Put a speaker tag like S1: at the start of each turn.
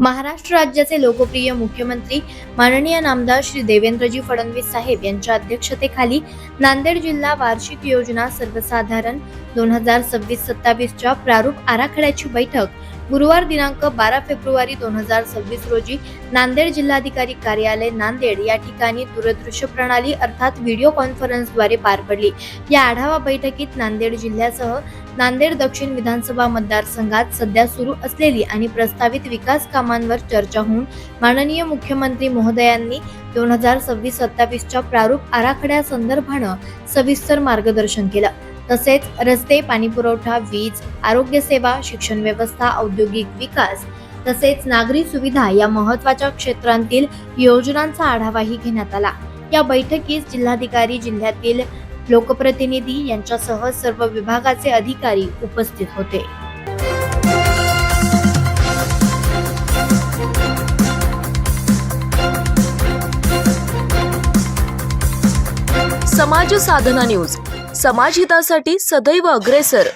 S1: महाराष्ट्र राज्याचे लोकप्रिय मुख्यमंत्री माननीय नामदार श्री देवेंद्रजी फडणवीस साहेब यांच्या अध्यक्षतेखाली नांदेड जिल्हा वार्षिक योजना सर्वसाधारण दोन हजार सव्वीस सत्तावीसच्या प्रारूप आराखड्याची बैठक गुरुवार दिनांक बारा फेब्रुवारी दोन हजार सव्वीस रोजी नांदेड जिल्हाधिकारी कार्यालय नांदेड या ठिकाणी दूरदृश्य प्रणाली अर्थात व्हिडिओ कॉन्फरन्सद्वारे पार पडली. या आढावा बैठकीत नांदेड जिल्ह्यासह नांदेड दक्षिण विधानसभा मतदारसंघात सध्या सुरू असलेली आणि प्रस्तावित विकास कामांवर चर्चा होऊन माननीय मुख्यमंत्री महोदयांनी दोन हजार सव्वीस सत्तावीसच्या प्रारूप आराखड्यासंदर्भानं सविस्तर मार्गदर्शन केलं. तसेच रस्ते पाणीपुरवठा वीज आरोग्यसेवा शिक्षण व्यवस्था औद्योगिक विकास तसेच नागरी सुविधा या महत्त्वाच्या क्षेत्रांतील योजनांचा आढावाही घेण्यात आला. या बैठकीस जिल्हाधिकारी जिल्ह्यातील लोकप्रतिनिधी यांच्यासह सर्व विभागाचे अधिकारी उपस्थित होते.
S2: समाज साधना न्यूज समाजहितासाठी सदैव अग्रेसर.